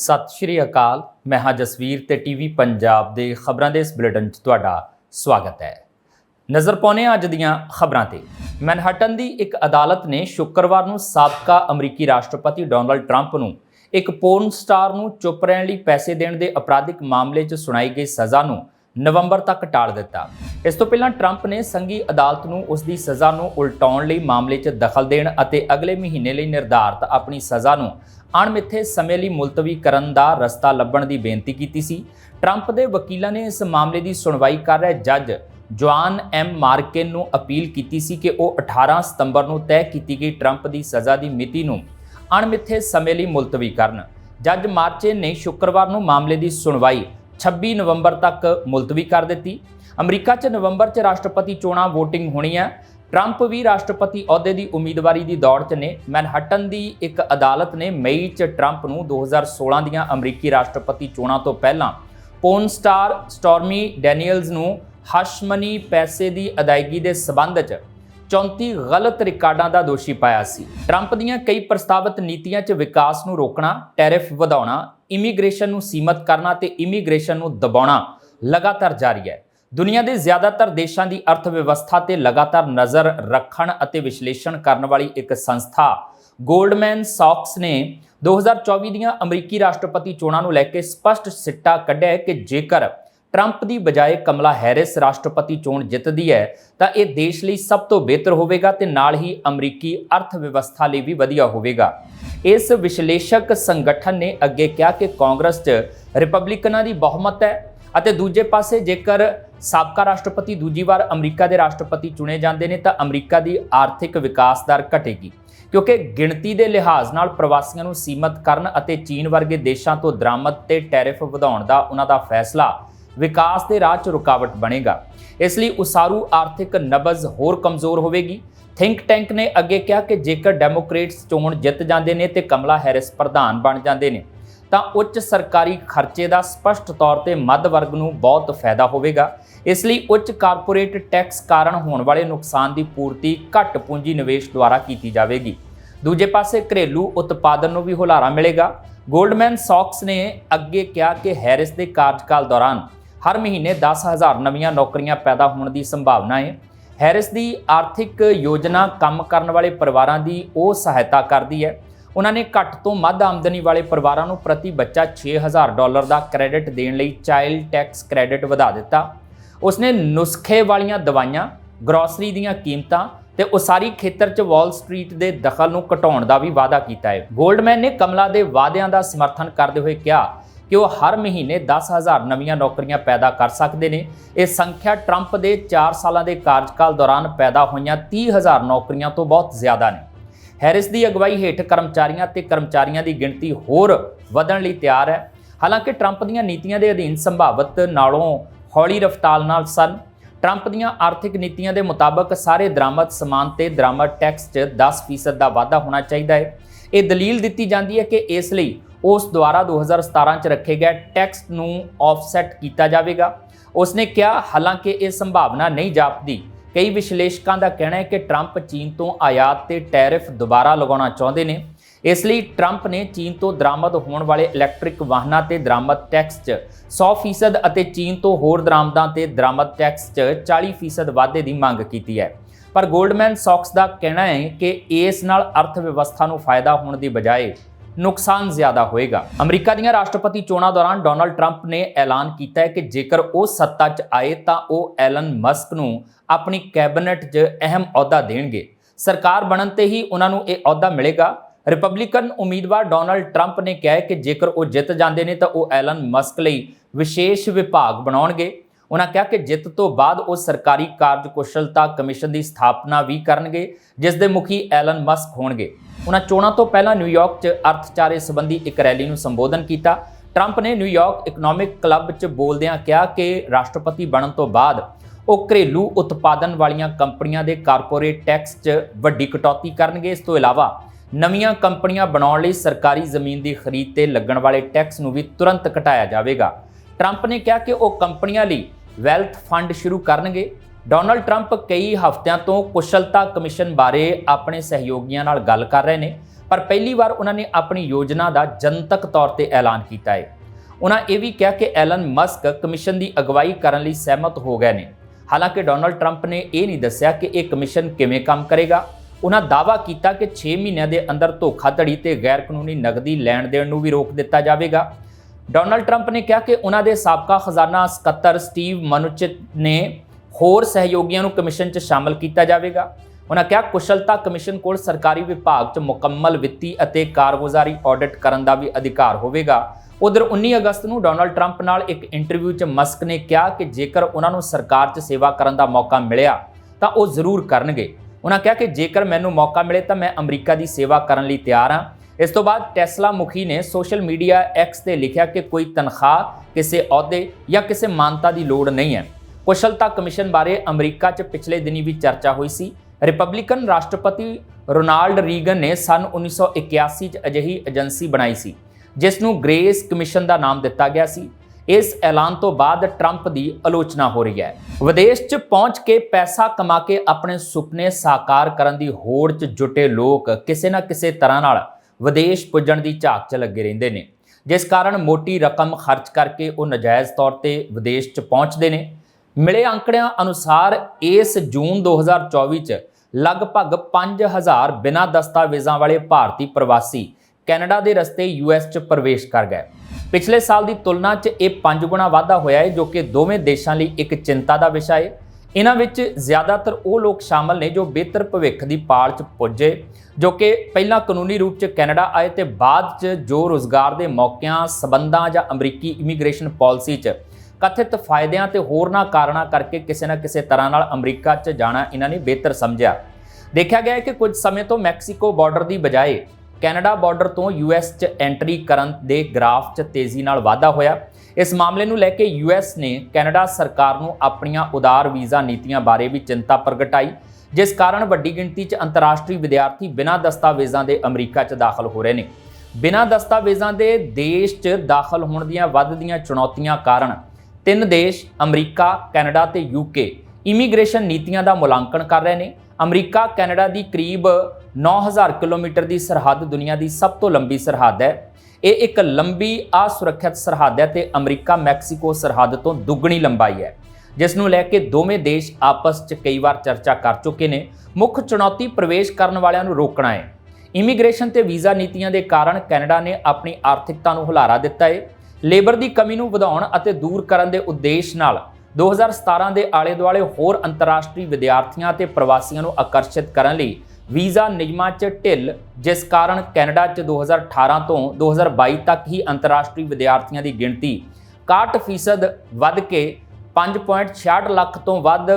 ਸਤਿ ਸ਼੍ਰੀ ਅਕਾਲ। ਮੈਂ ਹਾਂ ਜਸਵੀਰ ਤੇ ਟੀਵੀ ਪੰਜਾਬ ਦੇ ਖਬਰਾਂ ਦੇ ਇਸ ਬੁਲੇਟਿਨ 'ਚ ਤੁਹਾਡਾ ਸਵਾਗਤ ਹੈ। ਨਜ਼ਰ ਪਾਉਣੇ ਹਾਂ ਅੱਜ ਦੀਆਂ ਖਬਰਾਂ ਤੇ। ਮੈਨਹਟਨ ਦੀ ਇੱਕ ਅਦਾਲਤ ਨੇ ਸ਼ੁੱਕਰਵਾਰ ਨੂੰ ਸਾਬਕਾ ਅਮਰੀਕੀ ਰਾਸ਼ਟਰਪਤੀ ਡੋਨਲਡ ਟਰੰਪ ਨੂੰ ਇੱਕ ਪੋਰਨ ਸਟਾਰ ਨੂੰ ਚੁੱਪ ਰਹਿਣ ਲਈ ਪੈਸੇ ਦੇਣ ਦੇ ਅਪਰਾਧਿਕ ਮਾਮਲੇ 'ਚ ਸੁਣਾਈ ਗਈ ਸਜ਼ਾ ਨੂੰ ਨਵੰਬਰ ਤੱਕ ਟਾਲ ਦਿੱਤਾ। ਇਸ ਤੋਂ ਪਹਿਲਾਂ ਟਰੰਪ ਨੇ ਸੰਘੀ ਅਦਾਲਤ ਨੂੰ ਉਸ ਦੀ ਸਜ਼ਾ ਨੂੰ ਉਲਟਾਉਣ ਲਈ ਮਾਮਲੇ 'ਚ ਦਖਲ ਦੇਣ ਅਤੇ ਅਗਲੇ ਮਹੀਨੇ ਲਈ ਨਿਰਧਾਰਤ ਆਪਣੀ ਸਜ਼ਾ ਨੂੰ ਅਣਮਿੱਥੇ ਸਮੇਂ ਲਈ ਮੁਲਤਵੀ ਕਰਨ ਦਾ ਰਸਤਾ ਲੱਭਣ ਦੀ ਬੇਨਤੀ ਕੀਤੀ ਸੀ। ਟਰੰਪ ਦੇ ਵਕੀਲਾਂ ਨੇ ਇਸ ਮਾਮਲੇ ਦੀ ਸੁਣਵਾਈ ਕਰ ਰਹੇ ਜੱਜ ਜੁਆਨ ਐਮ ਮਾਰਕਿਨ ਨੂੰ ਅਪੀਲ ਕੀਤੀ ਸੀ ਕਿ ਉਹ 18 ਸਤੰਬਰ ਨੂੰ ਤੈਅ ਕੀਤੀ ਗਈ ਟਰੰਪ ਦੀ ਸਜ਼ਾ ਦੀ ਮਿਤੀ ਨੂੰ ਅਣਮਿੱਥੇ ਸਮੇਂ ਲਈ ਮੁਲਤਵੀ ਕਰਨ। ਜੱਜ ਮਾਰਚੇਨ ਨੇ ਸ਼ੁੱਕਰਵਾਰ ਨੂੰ ਮਾਮਲੇ ਦੀ ਸੁਣਵਾਈ 26 ਨਵੰਬਰ ਤੱਕ ਮੁਲਤਵੀ ਕਰ ਦਿੱਤੀ। ਅਮਰੀਕਾ 'ਚ ਨਵੰਬਰ 'ਚ ਰਾਸ਼ਟਰਪਤੀ ਚੋਣਾਂ VOTING ਹੋਣੀ ਹੈ ਟਰੰਪ ਵੀ ਰਾਸ਼ਟਰਪਤੀ ਅਹੁਦੇ ਦੀ ਉਮੀਦਵਾਰੀ ਦੀ ਦੌੜ 'ਚ ਨੇ। ਮੈਨਹਟਨ ਦੀ ਇੱਕ ਅਦਾਲਤ ਨੇ ਮਈ 'ਚ ਟਰੰਪ ਨੂੰ 2016 ਦੀਆਂ ਅਮਰੀਕੀ ਰਾਸ਼ਟਰਪਤੀ ਚੋਣਾਂ ਤੋਂ ਪਹਿਲਾਂ ਪੋਰਨ ਸਟਾਰ ਸਟਾਰਮੀ ਡੈਨੀਅਲਸ ਨੂੰ ਹਸ਼ਮਨੀ ਪੈਸੇ ਦੀ ਅਦਾਇਗੀ ਦੇ ਸਬੰਧ 'ਚ 34 ਗਲਤ ਰਿਕਾਰਡਾਂ ਦਾ ਦੋਸ਼ੀ ਪਾਇਆ ਸੀ। ਟਰੰਪ ਦੀਆਂ ਕਈ ਪ੍ਰਸਤਾਵਿਤ ਨੀਤੀਆਂ 'ਚ ਵਿਕਾਸ ਨੂੰ ਰੋਕਣਾ, ਟੈਰਿਫ ਵਧਾਉਣਾ, ਇਮੀਗ੍ਰੇਸ਼ਨ ਨੂੰ ਸੀਮਤ ਕਰਨਾ ਤੇ ਇਮੀਗ੍ਰੇਸ਼ਨ ਨੂੰ ਦਬਾਉਣਾ ਲਗਾਤਾਰ ਜਾਰੀ ਹੈ। ਦੁਨੀਆ ਦੇ ਜ਼ਿਆਦਾਤਰ ਦੇਸ਼ਾਂ ਦੀ ਅਰਥ ਵਿਵਸਥਾ ਤੇ ਲਗਾਤਾਰ ਨਜ਼ਰ ਰੱਖਣ ਅਤੇ ਵਿਸ਼ਲੇਸ਼ਣ ਕਰਨ ਵਾਲੀ ਇੱਕ ਸੰਸਥਾ ਗੋਲਡਮੈਨ ਸੌਕਸ ਨੇ 2024 ਦੀਆਂ ਅਮਰੀਕੀ ਰਾਸ਼ਟਰਪਤੀ ਚੋਣਾਂ ਨੂੰ ਲੈ ਕੇ ਸਪਸ਼ਟ ਸਿੱਟਾ ਕੱਢਿਆ ਕਿ ਜੇਕਰ ਟਰੰਪ ਦੀ ਬਜਾਏ ਕਮਲਾ ਹੈਰਿਸ ਰਾਸ਼ਟਰਪਤੀ ਚੋਣ ਜਿੱਤਦੀ ਹੈ, ਤਾਂ ਇਹ ਦੇਸ਼ ਲਈ ਸਭ ਤੋਂ ਬਿਹਤਰ ਹੋਵੇਗਾ ਤੇ ਨਾਲ ਹੀ ਅਮਰੀਕੀ ਅਰਥ ਵਿਵਸਥਾ ਲਈ ਵੀ ਵਧੀਆ ਹੋਵੇਗਾ। ਇਸ ਵਿਸ਼ਲੇਸ਼ਕ ਸੰਗਠਨ ਨੇ ਅੱਗੇ ਕਿਹਾ ਕਿ ਕਾਂਗਰਸ 'ਚ ਰਿਪਬਲਿਕਨਾਂ ਦੀ ਬਹੁਮਤ ਹੈ ਅਤੇ ਦੂਜੇ ਪਾਸੇ ਜੇਕਰ ਸਾਬਕਾ ਰਾਸ਼ਟਰਪਤੀ ਦੂਜੀ ਵਾਰ ਅਮਰੀਕਾ ਦੇ ਰਾਸ਼ਟਰਪਤੀ ਚੁਣੇ ਜਾਂਦੇ ਨੇ ਤਾਂ ਅਮਰੀਕਾ ਦੀ ਆਰਥਿਕ ਵਿਕਾਸ ਦਰ ਘਟੇਗੀ। ਕਿਉਂਕਿ ਗਿਣਤੀ ਦੇ ਲਿਹਾਜ਼ ਨਾਲ ਪ੍ਰਵਾਸੀਆਂ ਨੂੰ ਸੀਮਤ ਕਰਨ ਅਤੇ ਚੀਨ ਵਰਗੇ ਦੇਸ਼ਾਂ ਤੋਂ ਦਰਾਮਦ ਤੇ ਟੈਰਿਫ ਵਧਾਉਣ ਦਾ ਉਹਨਾਂ ਦਾ ਫੈਸਲਾ ਵਿਕਾਸ ਦੇ ਰਾਹ 'ਚ ਰੁਕਾਵਟ ਬਣੇਗਾ। ਇਸ ਲਈ ਉਸਾਰੂ ਆਰਥਿਕ ਨਬਜ਼ ਹੋਰ ਕਮਜ਼ੋਰ ਹੋਵੇਗੀ। ਥਿੰਕ ਟੈਂਕ ਨੇ ਅੱਗੇ ਕਿਹਾ ਕਿ ਜੇਕਰ ਡੈਮੋਕ੍ਰੇਟਸ ਚੋਣ ਜਿੱਤ ਜਾਂਦੇ ਨੇ ਤੇ ਕਮਲਾ ਹੈਰਿਸ ਪ੍ਰਧਾਨ ਬਣ ਜਾਂਦੇ ਨੇ, ਤਾਂ ਉੱਚ ਸਰਕਾਰੀ ਖਰਚੇ ਦਾ ਸਪਸ਼ਟ ਤੌਰ ਤੇ ਮੱਧ ਵਰਗ ਨੂੰ ਬਹੁਤ ਫਾਇਦਾ ਹੋਵੇਗਾ। ਇਸ ਲਈ ਉੱਚ ਕਾਰਪੋਰੇਟ ਟੈਕਸ ਕਾਰਨ ਹੋਣ ਵਾਲੇ ਨੁਕਸਾਨ ਦੀ ਪੂਰਤੀ ਘੱਟ ਪੂੰਜੀ ਨਿਵੇਸ਼ ਦੁਆਰਾ ਕੀਤੀ ਜਾਵੇਗੀ। ਦੂਜੇ ਪਾਸੇ ਘਰੇਲੂ ਉਤਪਾਦਨ ਨੂੰ ਵੀ ਹੁਲਾਰਾ ਮਿਲੇਗਾ। ਗੋਲਡਮੈਨ ਸੌਕਸ ਨੇ ਅੱਗੇ ਕਿਹਾ ਕਿ ਹੈਰਿਸ ਦੇ ਕਾਰਜਕਾਲ ਦੌਰਾਨ ਹਰ ਮਹੀਨੇ 10000 ਨਵੀਆਂ ਨੌਕਰੀਆਂ ਪੈਦਾ ਹੋਣ ਦੀ ਸੰਭਾਵਨਾ ਹੈ। ਹੈਰਿਸ ਦੀ ਆਰਥਿਕ ਯੋਜਨਾ ਕੰਮ ਕਰਨ ਵਾਲੇ ਪਰਿਵਾਰਾਂ ਦੀ ਉਹ ਸਹਾਇਤਾ ਕਰਦੀ ਹੈ। ਉਹਨਾਂ ਨੇ ਘੱਟ ਤੋਂ ਮੱਧ ਆਮਦਨੀ ਵਾਲੇ ਪਰਿਵਾਰਾਂ ਨੂੰ ਪ੍ਰਤੀ ਬੱਚਾ 6000 ਡਾਲਰ ਦਾ ਕ੍ਰੈਡਿਟ ਦੇਣ ਲਈ ਚਾਈਲਡ ਟੈਕਸ ਕ੍ਰੈਡਿਟ ਵਧਾ ਦਿੱਤਾ। ਉਸਨੇ ਨੁਸਖੇ ਵਾਲੀਆਂ ਦਵਾਈਆਂ ਗਰੋਸਰੀ ਦੀਆਂ ਕੀਮਤਾਂ ਤੇ ਉਸਾਰੀ ਖੇਤਰ 'ਚ ਵਾਲ ਸਟਰੀਟ ਦੇ ਦਖਲ ਨੂੰ ਘਟਾਉਣ ਦਾ ਵੀ ਵਾਅਦਾ ਕੀਤਾ ਹੈ। ਗੋਲਡਮੈਨ ਨੇ ਕਮਲਾ ਦੇ ਵਾਅਦਿਆਂ ਦਾ ਸਮਰਥਨ ਕਰਦੇ ਹੋਏ ਕਿਹਾ ਕਿ ਉਹ ਹਰ ਮਹੀਨੇ 10000 ਨਵੀਆਂ ਨੌਕਰੀਆਂ ਪੈਦਾ ਕਰ ਸਕਦੇ ਨੇ। ਇਹ ਸੰਖਿਆ ਟਰੰਪ ਦੇ 4 ਸਾਲਾਂ ਦੇ ਕਾਰਜਕਾਲ ਦੌਰਾਨ ਪੈਦਾ ਹੋਈਆਂ 30000 ਨੌਕਰੀਆਂ ਤੋਂ ਬਹੁਤ ਜ਼ਿਆਦਾ ਨੇ। ਹੈਰਿਸ ਦੀ ਅਗਵਾਈ ਹੇਠ ਕਰਮਚਾਰੀਆਂ ਤੇ ਕਰਮਚਾਰੀਆਂ ਦੀ ਗਿਣਤੀ ਹੋਰ ਵਧਣ ਲਈ ਤਿਆਰ ਹੈ। ਹਾਲਾਂਕਿ ਟਰੰਪ ਦੀਆਂ ਨੀਤੀਆਂ ਦੇ ਅਧੀਨ ਸੰਭਾਵਿਤ ਨਾਲੋਂ ਹੌਲੀ ਰਫ਼ਤਾਰ ਨਾਲ ਸਨ। ਟਰੰਪ ਦੀਆਂ ਆਰਥਿਕ ਨੀਤੀਆਂ ਦੇ ਮੁਤਾਬਕ ਸਾਰੇ ਦਰਾਮਦ ਸਮਾਨ ਤੇ ਦਰਾਮਦ ਟੈਕਸ 'ਚ 10% ਦਾ ਵਾਧਾ ਹੋਣਾ ਚਾਹੀਦਾ ਹੈ। ਇਹ ਦਲੀਲ ਦਿੱਤੀ ਜਾਂਦੀ ਹੈ ਕਿ ਇਸ ਲਈ ਉਸ ਦੁਆਰਾ 2017 'ਚ ਰੱਖੇ ਗਏ ਟੈਕਸ ਨੂੰ ਆਫਸੈਟ ਕੀਤਾ ਜਾਵੇਗਾ। ਉਸਨੇ ਕਿਹਾ, ਹਾਲਾਂਕਿ ਇਹ ਸੰਭਾਵਨਾ ਨਹੀਂ ਜਾਪਦੀ। ਕਈ ਵਿਸ਼ਲੇਸ਼ਕਾਂ ਦਾ ਕਹਿਣਾ ਹੈ ਕਿ ਟਰੰਪ ਚੀਨ ਤੋਂ ਆਯਾਤ ਤੇ ਟੈਰਿਫ ਦੁਬਾਰਾ ਲਗਾਉਣਾ ਚਾਹੁੰਦੇ ਨੇ। ਇਸ ਲਈ ਟਰੰਪ ਨੇ ਚੀਨ ਤੋਂ ਦਰਾਮਦ ਹੋਣ ਵਾਲੇ ਇਲੈਕਟ੍ਰਿਕ ਵਾਹਨਾਂ ਤੇ ਦਰਾਮਦ ਟੈਕਸ 'ਚ 100% ਅਤੇ ਚੀਨ ਤੋਂ ਹੋਰ ਦਰਾਮਦਾਂ ਤੇ ਦਰਾਮਦ ਟੈਕਸ 'ਚ 40% ਵਾਧੇ ਦੀ ਮੰਗ ਕੀਤੀ ਹੈ। ਪਰ ਗੋਲਡਮੈਨ ਸੌਕਸ ਦਾ ਕਹਿਣਾ ਹੈ ਕਿ ਇਸ ਨਾਲ ਅਰਥ ਵਿਵਸਥਾ ਨੂੰ ਫਾਇਦਾ ਹੋਣ ਦੀ ਬਜਾਏ ਨੁਕਸਾਨ ਜ਼ਿਆਦਾ ਹੋਏਗਾ। ਅਮਰੀਕਾ ਦੀਆਂ ਰਾਸ਼ਟਰਪਤੀ ਚੋਣਾਂ ਦੌਰਾਨ ਡੋਨਲਡ ਟਰੰਪ ਨੇ ਐਲਾਨ ਕੀਤਾ ਹੈ ਕਿ ਜੇਕਰ ਉਹ ਸੱਤਾ 'ਚ ਆਏ ਤਾਂ ਉਹ ਐਲਨ ਮਸਕ ਨੂੰ ਆਪਣੀ ਕੈਬਨਿਟ 'ਚ ਅਹਿਮ ਅਹੁਦਾ ਦੇਣਗੇ। ਸਰਕਾਰ ਬਣਨ ਤੇ ਹੀ ਉਹਨਾਂ ਨੂੰ ਇਹ ਅਹੁਦਾ ਮਿਲੇਗਾ। ਰਿਪਬਲਿਕਨ ਉਮੀਦਵਾਰ ਡੋਨਲਡ ਟਰੰਪ ਨੇ ਕਿਹਾ ਕਿ ਜੇਕਰ ਉਹ ਜਿੱਤ ਜਾਂਦੇ ਨੇ ਤਾਂ ਉਹ ਐਲਨ ਮਸਕ ਲਈ ਵਿਸ਼ੇਸ਼ ਵਿਭਾਗ ਬਣਾਉਣਗੇ। ਉਹਨਾਂ ਕਿਹਾ ਕਿ ਜਿੱਤ ਤੋਂ ਬਾਅਦ ਉਹ ਸਰਕਾਰੀ ਕਾਰਜਕੁਸ਼ਲਤਾ ਕਮਿਸ਼ਨ ਦੀ ਸਥਾਪਨਾ ਵੀ ਕਰਨਗੇ, ਜਿਸ ਦੇ ਮੁਖੀ ਐਲਨ ਮਸਕ ਹੋਣਗੇ। ਉਹਨਾਂ ਚੋਣਾਂ ਤੋਂ ਪਹਿਲਾਂ ਨਿਊਯਾਰਕ 'ਚ ਅਰਥਚਾਰੇ ਸੰਬੰਧੀ ਇੱਕ ਰੈਲੀ ਨੂੰ ਸੰਬੋਧਨ ਕੀਤਾ। ਟਰੰਪ ਨੇ ਨਿਊਯਾਰਕ ਇਕਨੋਮਿਕ ਕਲੱਬ 'ਚ ਬੋਲਦਿਆਂ ਕਿਹਾ ਕਿ ਰਾਸ਼ਟਰਪਤੀ ਬਣਨ ਤੋਂ ਬਾਅਦ ਉਹ ਘਰੇਲੂ ਉਤਪਾਦਨ ਵਾਲੀਆਂ ਕੰਪਨੀਆਂ ਦੇ ਕਾਰਪੋਰੇਟ ਟੈਕਸ 'ਚ ਵੱਡੀ ਕਟੌਤੀ ਕਰਨਗੇ। ਇਸ ਤੋਂ ਇਲਾਵਾ ਨਵੀਆਂ ਕੰਪਨੀਆਂ ਬਣਾਉਣ ਲਈ ਸਰਕਾਰੀ ਜ਼ਮੀਨ ਦੀ ਖਰੀਦ ਤੇ ਲੱਗਣ ਵਾਲੇ ਟੈਕਸ ਨੂੰ ਵੀ ਤੁਰੰਤ ਘਟਾਇਆ ਜਾਵੇਗਾ। ਟਰੰਪ ਨੇ ਕਿਹਾ ਕਿ ਉਹ ਕੰਪਨੀਆਂ ਲਈ ਵੈਲਥ ਫੰਡ ਸ਼ੁਰੂ ਕਰਨਗੇ। ਡੋਨਲਡ ਟਰੰਪ ਕਈ ਹਫ਼ਤਿਆਂ ਤੋਂ ਕੁਸ਼ਲਤਾ ਕਮਿਸ਼ਨ ਬਾਰੇ ਆਪਣੇ ਸਹਿਯੋਗੀਆਂ ਨਾਲ ਗੱਲ ਕਰ ਰਹੇ ਨੇ, ਪਰ ਪਹਿਲੀ ਵਾਰ ਉਹਨਾਂ ਨੇ ਆਪਣੀ ਯੋਜਨਾ ਦਾ ਜਨਤਕ ਤੌਰ ਤੇ ਐਲਾਨ ਕੀਤਾ ਹੈ। ਉਹਨਾਂ ਇਹ ਵੀ ਕਿਹਾ ਕਿ ਐਲਨ ਮਸਕ ਕਮਿਸ਼ਨ ਦੀ ਅਗਵਾਈ ਕਰਨ ਲਈ ਸਹਿਮਤ ਹੋ ਗਏ ਨੇ। ਹਾਲਾਂਕਿ ਡੋਨਲਡ ਟਰੰਪ ਨੇ ਇਹ ਨਹੀਂ ਦੱਸਿਆ ਕਿ ਇਹ ਕਮਿਸ਼ਨ ਕਿਵੇਂ ਕੰਮ ਕਰੇਗਾ। ਉਹਨਾਂ ਦਾਅਵਾ ਕੀਤਾ ਕਿ 6 ਮਹੀਨਿਆਂ ਦੇ ਅੰਦਰ ਧੋਖਾਧੜੀ ਤੇ ਗੈਰ ਕਾਨੂੰਨੀ ਨਗਦੀ ਲੈਣ ਦੇਣ ਨੂੰ ਵੀ ਰੋਕ ਦਿੱਤਾ ਜਾਵੇਗਾ। ਡੋਨਲਡ ਟਰੰਪ ਨੇ ਕਿਹਾ ਕਿ ਉਹਨਾਂ ਦੇ ਸਾਬਕਾ ਖਜ਼ਾਨਾ ਸਕੱਤਰ ਸਟੀਵ ਮਨੁਚਿਤ ਨੇ ਹੋਰ ਸਹਿਯੋਗੀਆਂ ਨੂੰ ਕਮਿਸ਼ਨ 'ਚ ਸ਼ਾਮਲ ਕੀਤਾ ਜਾਵੇਗਾ। ਉਹਨਾਂ ਕਿਹਾ, ਕੁਸ਼ਲਤਾ ਕਮਿਸ਼ਨ ਕੋਲ ਸਰਕਾਰੀ ਵਿਭਾਗ 'ਚ ਮੁਕੰਮਲ ਵਿੱਤੀ ਅਤੇ ਕਾਰਗੁਜ਼ਾਰੀ ਆਡਿਟ ਕਰਨ ਦਾ ਵੀ ਅਧਿਕਾਰ ਹੋਵੇਗਾ। ਉਧਰ 19 ਅਗਸਤ ਨੂੰ ਡੋਨਲਡ ਟਰੰਪ ਨਾਲ ਇੱਕ ਇੰਟਰਵਿਊ 'ਚ ਮਸਕ ਨੇ ਕਿਹਾ ਕਿ ਜੇਕਰ ਉਹਨਾਂ ਨੂੰ ਸਰਕਾਰ 'ਚ ਸੇਵਾ ਕਰਨ ਦਾ ਮੌਕਾ ਮਿਲਿਆ, ਤਾਂ ਉਹ ਜ਼ਰੂਰ ਕਰਨਗੇ। ਉਹਨਾਂ ਕਿਹਾ ਕਿ ਜੇਕਰ ਮੈਨੂੰ ਮੌਕਾ ਮਿਲੇ ਤਾਂ ਮੈਂ ਅਮਰੀਕਾ ਦੀ ਸੇਵਾ ਕਰਨ ਲਈ ਤਿਆਰ ਹਾਂ। ਇਸ ਤੋਂ ਬਾਅਦ ਟੈਸਲਾ ਮੁਖੀ ਨੇ ਸੋਸ਼ਲ ਮੀਡੀਆ ਐਕਸ ਤੇ ਲਿਖਿਆ ਕਿ ਕੋਈ ਤਨਖਾਹ, ਕਿਸੇ ਅਹੁਦੇ ਜਾਂ ਕਿਸੇ ਮਾਨਤਾ ਦੀ ਲੋੜ ਨਹੀਂ ਹੈ। ਕੁਸ਼ਲਤਾ ਕਮਿਸ਼ਨ ਬਾਰੇ ਅਮਰੀਕਾ 'ਚ ਪਿਛਲੇ ਦਿਨੀ ਵੀ ਚਰਚਾ ਹੋਈ ਸੀ। ਰਿਪਬਲਿਕਨ ਰਾਸ਼ਟਰਪਤੀ ਰੋਨਾਲਡ ਰੀਗਨ ਨੇ ਸਨ 1981 'ਚ ਅਜਿਹੀ ਏਜੰਸੀ ਬਣਾਈ ਸੀ, ਜਿਸ ਨੂੰ ਗ੍ਰੇਸ ਕਮਿਸ਼ਨ ਦਾ ਨਾਮ ਦਿੱਤਾ ਗਿਆ ਸੀ। ਇਸ ਐਲਾਨ ਤੋਂ ਬਾਅਦ ਟਰੰਪ ਦੀ ਆਲੋਚਨਾ ਹੋ ਰਹੀ ਹੈ। ਵਿਦੇਸ਼ 'ਚ ਪਹੁੰਚ ਕੇ ਪੈਸਾ ਕਮਾ ਕੇ ਆਪਣੇ ਸੁਪਨੇ ਸਾਕਾਰ ਕਰਨ ਦੀ ਹੋੜ 'ਚ ਜੁਟੇ ਲੋਕ ਕਿਸੇ ਨਾ ਕਿਸੇ ਤਰ੍ਹਾਂ ਨਾਲ ਵਿਦੇਸ਼ ਪੁੱਜਣ ਦੀ ਝਾਕ 'ਚ ਲੱਗੇ ਰਹਿੰਦੇ ਨੇ। ਜਿਸ ਕਾਰਨ ਮੋਟੀ ਰਕਮ ਖਰਚ ਕਰਕੇ ਉਹ ਨਜਾਇਜ਼ ਤੌਰ ਤੇ ਵਿਦੇਸ਼ 'ਚ ਪਹੁੰਚਦੇ ਨੇ। ਮਿਲੇ ਅੰਕੜਿਆਂ ਅਨੁਸਾਰ ਇਸ ਜੂਨ 2024 'ਚ ਲਗਭਗ 5000 ਬਿਨਾਂ ਦਸਤਾਵੇਜ਼ਾਂ ਵਾਲੇ ਭਾਰਤੀ ਪ੍ਰਵਾਸੀ ਕੈਨੇਡਾ ਦੇ ਰਸਤੇ ਯੂਐਸ 'ਚ ਪ੍ਰਵੇਸ਼ ਕਰ ਗਏ। ਪਿਛਲੇ ਸਾਲ ਦੀ ਤੁਲਨਾ 'ਚ ਇਹ 5 ਗੁਣਾ ਵਾਧਾ ਹੋਇਆ ਹੈ, ਜੋ ਕਿ ਦੋਵੇਂ ਦੇਸ਼ਾਂ ਲਈ ਇੱਕ ਚਿੰਤਾ ਦਾ ਵਿਸ਼ਾ ਹੈ। ਇਹਨਾਂ ਵਿੱਚ ਜ਼ਿਆਦਾਤਰ ਉਹ ਲੋਕ ਸ਼ਾਮਲ ਨੇ ਜੋ ਬਿਹਤਰ ਭਵਿੱਖ ਦੀ ਪਾਲ 'ਚ ਪੁੱਜੇ, ਜੋ ਕਿ ਪਹਿਲਾਂ ਕਾਨੂੰਨੀ ਰੂਪ 'ਚ ਕੈਨੇਡਾ ਆਏ ਤੇ ਬਾਅਦ 'ਚ ਜੋ ਰੋਜ਼ਗਾਰ ਦੇ ਮੌਕਿਆਂ, ਸਬੰਧਾਂ ਜਾਂ ਅਮਰੀਕੀ ਇਮੀਗ੍ਰੇਸ਼ਨ ਪਾਲਿਸੀ 'ਚ ਕਥਿਤ ਫਾਇਦਿਆਂ ਤੇ ਹੋਰਨਾਂ ਕਾਰਨਾਂ ਕਰਕੇ ਕਿਸੇ ਨਾ ਕਿਸੇ ਤਰ੍ਹਾਂ ਨਾਲ ਅਮਰੀਕਾ 'ਚ ਜਾਣਾ ਇਹਨਾਂ ਨੇ ਬਿਹਤਰ ਸਮਝਿਆ। ਦੇਖਿਆ ਗਿਆ ਹੈ ਕਿ ਕੁਝ ਸਮੇਂ ਤੋਂ ਮੈਕਸੀਕੋ ਬਾਰਡਰ ਦੀ ਬਜਾਏ ਕੈਨੇਡਾ ਬਾਰਡਰ ਤੋਂ ਯੂਐਸ 'ਚ ਐਂਟਰੀ ਕਰਨ ਦੇ ਗ੍ਰਾਫ 'ਚ ਤੇਜ਼ੀ ਨਾਲ ਵਾਧਾ ਹੋਇਆ। ਇਸ ਮਾਮਲੇ ਨੂੰ ਲੈ ਕੇ ਯੂਐਸ ਨੇ ਕੈਨੇਡਾ ਸਰਕਾਰ ਨੂੰ ਆਪਣੀਆਂ ਉਦਾਰ ਵੀਜ਼ਾ ਨੀਤੀਆਂ ਬਾਰੇ ਵੀ ਚਿੰਤਾ ਪ੍ਰਗਟਾਈ, ਜਿਸ ਕਾਰਨ ਵੱਡੀ ਗਿਣਤੀ 'ਚ ਅੰਤਰਰਾਸ਼ਟਰੀ ਵਿਦਿਆਰਥੀ ਬਿਨਾਂ ਦਸਤਾਵੇਜ਼ਾਂ ਦੇ ਅਮਰੀਕਾ 'ਚ ਦਾਖਲ ਹੋ ਰਹੇ ਨੇ। ਬਿਨਾਂ ਦਸਤਾਵੇਜ਼ਾਂ ਦੇ ਦੇਸ਼ 'ਚ ਦਾਖਲ ਹੋਣ ਦੀਆਂ ਵੱਧਦੀਆਂ ਚੁਣੌਤੀਆਂ ਕਾਰਨ ਤਿੰਨ ਦੇਸ਼, ਅਮਰੀਕਾ, ਕੈਨੇਡਾ ਤੇ ਯੂਕੇ ਇਮੀਗ੍ਰੇਸ਼ਨ ਨੀਤੀਆਂ ਦਾ ਮੁਲਾਂਕਣ ਕਰ ਰਹੇ ਨੇ। ਅਮਰੀਕਾ, ਕੈਨੇਡਾ ਦੀ ਕਰੀਬ 9000 ਕਿਲੋਮੀਟਰ ਦੀ ਸਰਹੱਦ ਦੁਨੀਆ ਦੀ ਸਭ ਤੋਂ ਲੰਬੀ ਸਰਹੱਦ ਹੈ। ਇਹ ਇੱਕ ਲੰਬੀ ਅਸੁਰੱਖਿਅਤ ਸਰਹੱਦ ਹੈ ਤੇ ਅਮਰੀਕਾ, ਮੈਕਸੀਕੋ ਸਰਹੱਦ ਤੋਂ ਦੁੱਗਣੀ ਲੰਬਾਈ ਹੈ, ਜਿਸ ਨੂੰ ਲੈ ਕੇ ਦੋਵੇਂ ਦੇਸ਼ ਆਪਸ 'ਚ ਕਈ ਵਾਰ ਚਰਚਾ ਕਰ ਚੁੱਕੇ ਨੇ। ਮੁੱਖ ਚੁਣੌਤੀ ਪ੍ਰਵੇਸ਼ ਕਰਨ ਵਾਲਿਆਂ ਨੂੰ ਰੋਕਣਾ ਹੈ। ਇਮੀਗ੍ਰੇਸ਼ਨ ਤੇ ਵੀਜ਼ਾ ਨੀਤੀਆਂ ਦੇ ਕਾਰਨ ਕੈਨੇਡਾ ਨੇ ਆਪਣੀ ਆਰਥਿਕਤਾ ਨੂੰ ਹੁਲਾਰਾ ਦਿੱਤਾ ਹੈ। ਲੇਬਰ ਦੀ ਕਮੀ ਨੂੰ ਵਧਾਉਣ ਅਤੇ ਦੂਰ ਕਰਨ ਦੇ ਉਦੇਸ਼ ਨਾਲ 2017 ਦੇ ਆਲੇ ਦੁਆਲੇ ਹੋਰ ਅੰਤਰਰਾਸ਼ਟਰੀ ਵਿਦਿਆਰਥੀਆਂ ਤੇ ਪ੍ਰਵਾਸੀਆਂ ਨੂੰ ਆਕਰਸ਼ਿਤ ਕਰਨ ਲਈ ਵੀਜ਼ਾ ਨਿਯਮਾਂ 'ਚ ਢਿੱਲ, ਜਿਸ ਕਾਰਨ ਕੈਨੇਡਾ 'ਚ 2018 ਤੋਂ 2022 ਤੱਕ ਹੀ ਅੰਤਰਰਾਸ਼ਟਰੀ ਵਿਦਿਆਰਥੀਆਂ ਦੀ ਗਿਣਤੀ 61% ਵੱਧ ਕੇ 5.66 ਲੱਖ ਤੋਂ ਵੱਧ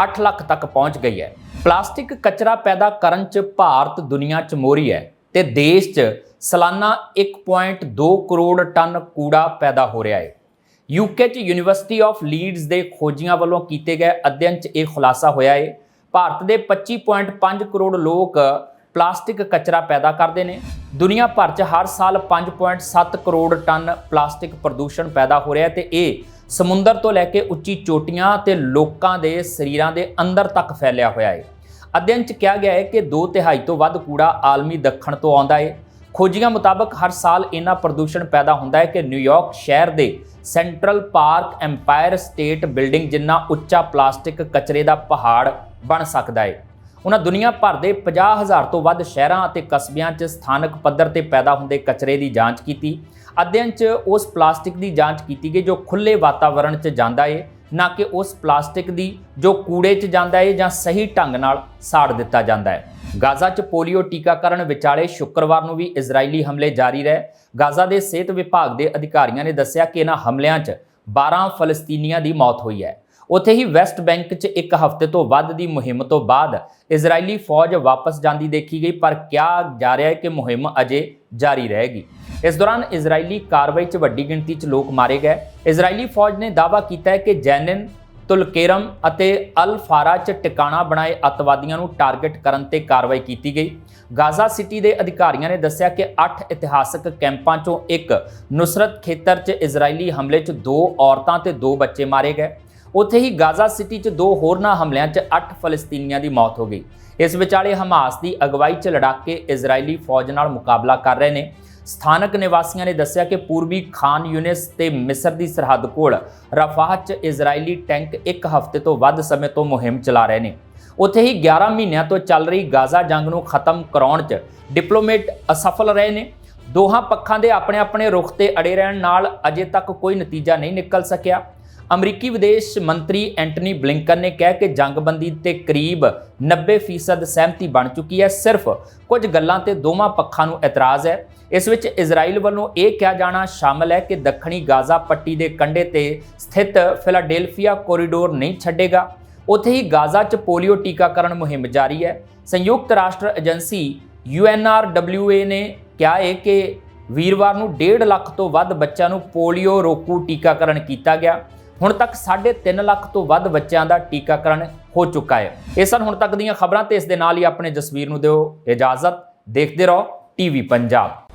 8 ਲੱਖ ਤੱਕ ਪਹੁੰਚ ਗਈ ਹੈ। ਪਲਾਸਟਿਕ ਕਚਰਾ ਪੈਦਾ ਕਰਨ 'ਚ ਭਾਰਤ ਦੁਨੀਆ 'ਚ ਮੋਹਰੀ ਹੈ ਤੇ ਦੇਸ਼ 'ਚ ਸਾਲਾਨਾ 1.2 ਕਰੋੜ ਟਨ ਕੂੜਾ ਪੈਦਾ ਹੋ ਰਿਹਾ ਹੈ। ਯੂਕੇ 'ਚ ਯੂਨੀਵਰਸਿਟੀ ਆਫ ਲੀਡਸ ਦੇ ਖੋਜੀਆਂ ਵੱਲੋਂ ਕੀਤੇ ਗਏ ਅਧਿਐਨ 'ਚ ਇਹ ਖੁਲਾਸਾ ਹੋਇਆ ਹੈ ਭਾਰਤ ਦੇ 25.5 ਕਰੋੜ ਲੋਕ ਪਲਾਸਟਿਕ ਕਚਰਾ ਪੈਦਾ ਕਰਦੇ ਨੇ। ਦੁਨੀਆ ਭਰ 'ਚ ਹਰ ਸਾਲ 5.7 ਕਰੋੜ ਟਨ ਪਲਾਸਟਿਕ ਪ੍ਰਦੂਸ਼ਣ ਪੈਦਾ ਹੋ ਰਿਹਾ ਹੈ ਤੇ ਇਹ ਸਮੁੰਦਰ ਤੋਂ ਲੈ ਕੇ ਉੱਚੀ ਚੋਟੀਆਂ ਤੇ ਲੋਕਾਂ ਦੇ ਸਰੀਰਾਂ ਦੇ ਅੰਦਰ ਤੱਕ ਫੈਲਿਆ ਹੋਇਆ ਹੈ ਅਧਿਐਨ 'ਚ ਕਿਹਾ ਗਿਆ ਹੈ ਕਿ 2 ਤਿਹਾਈ ਤੋਂ ਵੱਧ ਕੂੜਾ ਆਲਮੀ ਦੱਖਣ ਤੋਂ ਆਉਂਦਾ ਹੈ ਖੋਜੀਆਂ ਮੁਤਾਬਕ ਹਰ ਸਾਲ ਇੰਨਾ ਪ੍ਰਦੂਸ਼ਣ ਪੈਦਾ ਹੁੰਦਾ ਹੈ ਕਿ ਨਿਊਯਾਰਕ ਸ਼ਹਿਰ ਦੇ central park empire state building ਜਿੰਨਾ ਉੱਚਾ ਪਲਾਸਟਿਕ ਕਚਰੇ ਦਾ ਪਹਾੜ ਬਣ ਸਕਦਾ ਹੈ। ਉਹਨਾਂ ਦੁਨੀਆ ਭਰ ਦੇ 50000 ਤੋਂ ਵੱਧ ਸ਼ਹਿਰਾਂ ਅਤੇ ਕਸਬਿਆਂ 'ਚ ਸਥਾਨਕ ਪੱਧਰ ਤੇ ਪੈਦਾ ਹੁੰਦੇ ਕਚਰੇ ਦੀ ਜਾਂਚ ਕੀਤੀ। ਅਧਿਐਨ 'ਚ ਉਸ ਪਲਾਸਟਿਕ ਦੀ ਜਾਂਚ ਕੀਤੀ ਗਈ ਜੋ ਖੁੱਲੇ ਵਾਤਾਵਰਣ 'ਚ ਜਾਂਦਾ ਏ, ਨਾ ਕਿ ਉਸ ਪਲਾਸਟਿਕ ਦੀ ਜੋ ਕੂੜੇ 'ਚ ਜਾਂਦਾ ਏ ਜਾਂ ਸਹੀ ਢੰਗ ਨਾਲ ਸਾੜ ਦਿੱਤਾ ਜਾਂਦਾ ਹੈ। ਗਾਜ਼ਾ 'ਚ ਪੋਲੀਓ ਟੀਕਾਕਰਨ ਵਿਚਾਲੇ ਸ਼ੁੱਕਰਵਾਰ ਨੂੰ ਵੀ ਇਜ਼ਰਾਈਲੀ ਹਮਲੇ ਜਾਰੀ ਰਹੇ। ਗਾਜ਼ਾ ਦੇ ਸਿਹਤ ਵਿਭਾਗ ਦੇ ਅਧਿਕਾਰੀਆਂ ਨੇ ਦੱਸਿਆ ਕਿ ਇਹਨਾਂ ਹਮਲਿਆਂ 'ਚ 12 ਫਲਸਤੀਨੀਆਂ ਦੀ ਮੌਤ ਹੋਈ ਹੈ। ਉੱਥੇ ਹੀ ਵੈਸਟ ਬੈਂਕ 'ਚ ਇੱਕ ਹਫ਼ਤੇ ਤੋਂ ਵੱਧ ਦੀ ਮੁਹਿੰਮ ਤੋਂ ਬਾਅਦ ਇਜ਼ਰਾਈਲੀ ਫੌਜ ਵਾਪਸ ਜਾਂਦੀ ਦੇਖੀ ਗਈ, ਪਰ ਕਿਹਾ ਜਾ ਰਿਹਾ ਹੈ ਕਿ ਮੁਹਿੰਮ ਅਜੇ ਜਾਰੀ ਰਹੇਗੀ। ਇਸ ਦੌਰਾਨ ਇਜ਼ਰਾਈਲੀ ਕਾਰਵਾਈ 'ਚ ਵੱਡੀ ਗਿਣਤੀ 'ਚ ਲੋਕ ਮਾਰੇ ਗਏ। ਇਜ਼ਰਾਈਲੀ ਫੌਜ ਨੇ ਦਾਅਵਾ ਕੀਤਾ ਹੈ ਕਿ ਜੈਨਨ ਤੁਲਕੇਰਮ ਅਤੇ ਅਲਫਾਰਾ 'ਚ ਟਿਕਾਣਾ ਬਣਾਏ ਅੱਤਵਾਦੀਆਂ ਨੂੰ ਟਾਰਗੇਟ ਕਰਨ ਤੇ ਕਾਰਵਾਈ ਕੀਤੀ ਗਈ। ਗਾਜ਼ਾ ਸਿਟੀ ਦੇ ਅਧਿਕਾਰੀਆਂ ਨੇ ਦੱਸਿਆ ਕਿ 8 ਇਤਿਹਾਸਕ ਕੈਂਪਾਂ 'ਚੋਂ ਇੱਕ ਨੁਸਰਤ ਖੇਤਰ 'ਚ ਇਜ਼ਰਾਈਲੀ ਹਮਲੇ 'ਚ ਦੋ ਔਰਤਾਂ ਤੇ ਦੋ ਬੱਚੇ ਮਾਰੇ ਗਏ। ਉੱਥੇ ਹੀ ਗਾਜ਼ਾ ਸਿਟੀ 'ਚ ਦੋ ਹੋਰਨਾਂ ਹਮਲਿਆਂ 'ਚ 8 ਫਲਸਤੀਨੀਆਂ ਦੀ ਮੌਤ ਹੋ ਗਈ। ਇਸ ਵਿਚਾਲੇ ਹਮਾਸ ਦੀ ਅਗਵਾਈ 'ਚ ਲੜਾਕੇ ਇਜ਼ਰਾਈਲੀ ਫੌਜ ਨਾਲ ਮੁਕਾਬਲਾ ਕਰ ਰਹੇ ਨੇ। ਸਥਾਨਕ ਨਿਵਾਸੀਆਂ ਨੇ ਦੱਸਿਆ ਕਿ ਪੂਰਬੀ ਖਾਨ ਯੂਨਿਸ ਤੇ ਮਿਸਰ ਦੀ ਸਰਹੱਦ ਕੋਲ ਰਫਾਹ 'ਚ ਇਜ਼ਰਾਈਲੀ ਟੈਂਕ ਇੱਕ ਹਫ਼ਤੇ ਤੋਂ ਵੱਧ ਸਮੇਂ ਤੋਂ ਮੁਹਿੰਮ ਚਲਾ ਰਹੇ ਨੇ। ਉੱਥੇ ਹੀ 11 ਮਹੀਨਿਆਂ ਤੋਂ ਚੱਲ ਰਹੀ ਗਾਜ਼ਾ ਜੰਗ ਨੂੰ ਖਤਮ ਕਰਾਉਣ 'ਚ ਡਿਪਲੋਮੇਟ ਅਸਫਲ ਰਹੇ ਨੇ। ਦੋਹਾਂ ਪੱਖਾਂ ਦੇ ਆਪਣੇ ਆਪਣੇ ਰੁਖ ਤੇ ਅੜੇ ਰਹਿਣ ਨਾਲ ਅਜੇ ਤੱਕ ਕੋਈ ਨਤੀਜਾ ਨਹੀਂ ਨਿਕਲ ਸਕਿਆ। ਅਮਰੀਕੀ ਵਿਦੇਸ਼ ਮੰਤਰੀ ਐਂਟਨੀ ਬਲਿੰਕਨ ਨੇ ਕਿਹਾ ਕਿ ਜੰਗਬੰਦੀ ਤੇ ਕਰੀਬ 90% ਸਹਿਮਤੀ ਬਣ ਚੁੱਕੀ ਹੈ। ਸਿਰਫ ਕੁਝ ਗੱਲਾਂ ਤੇ ਦੋਵਾਂ ਪੱਖਾਂ ਨੂੰ ਇਤਰਾਜ਼ ਹੈ। ਇਸ ਵਿੱਚ ਇਜ਼ਰਾਈਲ ਵੱਲੋਂ ਇਹ ਕਿਹਾ ਜਾਣਾ ਸ਼ਾਮਲ ਹੈ ਕਿ ਦੱਖਣੀ ਗਾਜ਼ਾ ਪੱਟੀ ਦੇ ਕੰਢੇ ਤੇ ਸਥਿਤ ਫਿਲਾਡੇਲਫੀਆ ਕੋਰੀਡੋਰ ਨਹੀਂ ਛੱਡੇਗਾ। ਉੱਥੇ ਹੀ ਗਾਜ਼ਾ 'ਚ ਪੋਲੀਓ ਟੀਕਾਕਰਨ ਮੁਹਿੰਮ ਜਾਰੀ ਹੈ। ਸੰਯੁਕਤ ਰਾਸ਼ਟਰ ਏਜੰਸੀ UNRWA ਨੇ ਕਿਹਾ ਹੈ ਕਿ ਵੀਰਵਾਰ ਨੂੰ 1.5 ਲੱਖ ਤੋਂ ਵੱਧ ਬੱਚਿਆਂ ਨੂੰ ਪੋਲੀਓ ਰੋਕੂ ਟੀਕਾਕਰਨ ਕੀਤਾ ਗਿਆ। ਹੁਣ ਤੱਕ 3.5 ਲੱਖ ਤੋਂ ਵੱਧ ਬੱਚਿਆਂ ਦਾ ਟੀਕਾਕਰਨ ਹੋ ਚੁੱਕਾ ਹੈ। ਇਹ ਸਨ ਹੁਣ ਤੱਕ ਦੀਆਂ ਖਬਰਾਂ ਤੇ ਇਸ ਦੇ ਨਾਲ ਹੀ ਆਪਣੇ ਜਸਵੀਰ ਨੂੰ ਦਿਓ ਇਜਾਜ਼ਤ। ਦੇਖਦੇ ਰਹੋ ਟੀਵੀ ਪੰਜਾਬ।